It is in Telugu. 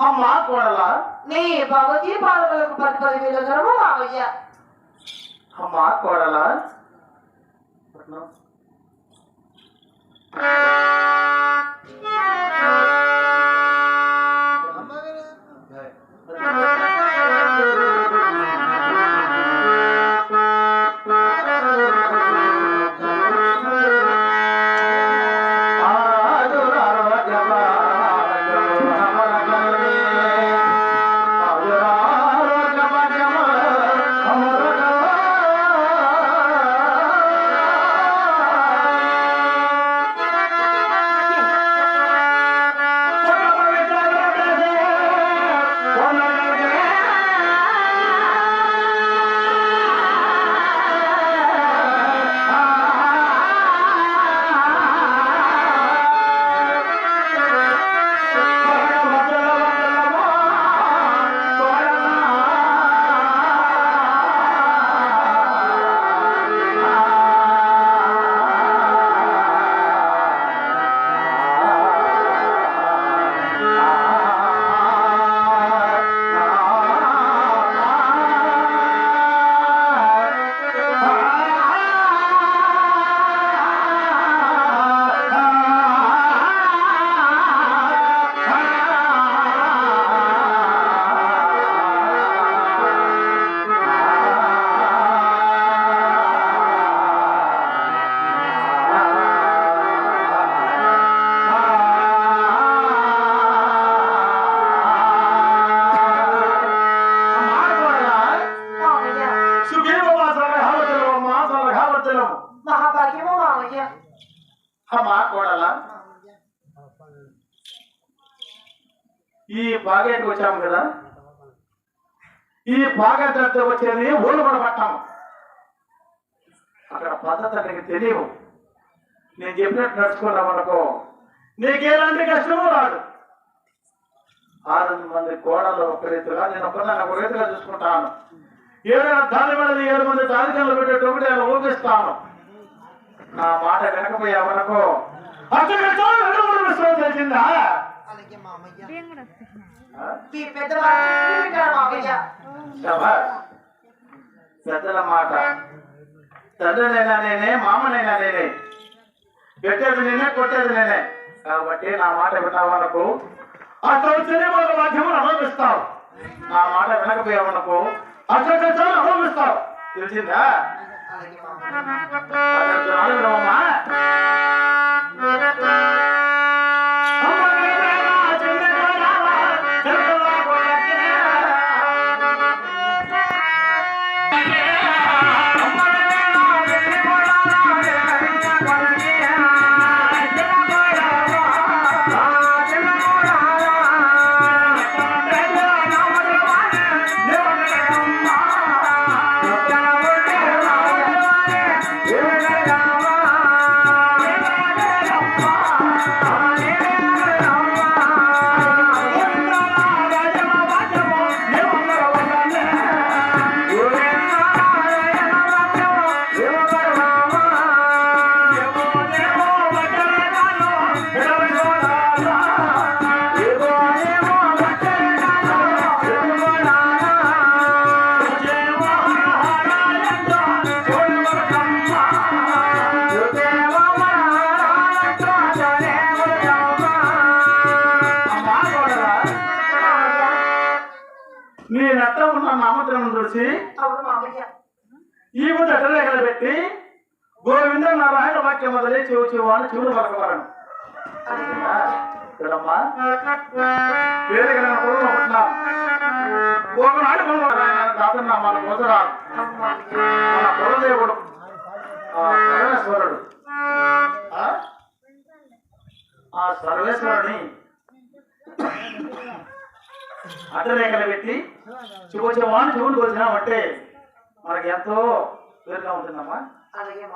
అమ్మ కోడలా మీ భగవతి పాదములకు పది వేల ధనము మావయ్య అమ్మ కోడలా పట్నం మహాభాగ్యము మామయ్య అమ్మా కోడల. ఈ బాగేట్కి వచ్చాము కదా? ఈ బాగేట్ వచ్చేది ఓళ్ళు కూడా పట్టాము అక్కడ పద్ధతి నీకు తెలియవు. నేను చెప్పినట్టు నడుచుకున్నావు అనుకో నీకేలాంటి కష్టము రాదు. ఆరు మంది కోడలు ఒక రీతిగా నేను ఒక్కదాన్ని ఒక రీతిగా చూసుకుంటాను. ఏడు దాని మీద ఏడు మంది దారికంలో పెట్టేటప్పుడు నేను ఊపిస్తాను నా మాట వినకపోయావనుకో అక్కడ తెలిసిందా? ఆ? పెద్దల మాట. తండ్రినైనా నేనే మామనైనా నేనే. పెట్టేది నేనే కొట్టేది నేనే. కాబట్టి నా మాట విన్నావనుకో అక్కడ సినిమాల మాధ్యమం అనుభవిస్తావు. నా మాట వినకపోయావనుకో అక్కడ అనుభవిస్తావు. తెలిసిందా? అక్కడ జనాలు నీ నట్ట ఉన్న నామత్రం చూసి ఈ ముందు ఎట్టలేకలు పెట్టి గోవింద నారాయణ వాక్యం మొదలై చెవు చెవు అని చెవులు పలకవలను అలాగే మావయ్య. చూడమ్మా ఒకనాడు దాతున్నా మన కులదేవుడు సర్వేశ్వరుడు. ఆ? సర్వేశ్వరుని అడ్డరేఖలు పెట్టి కొంచెం వాడిని చూడు వచ్చినామంటే మనకి ఎంతో వేరుగా ఉంటుందమ్మా అలాగే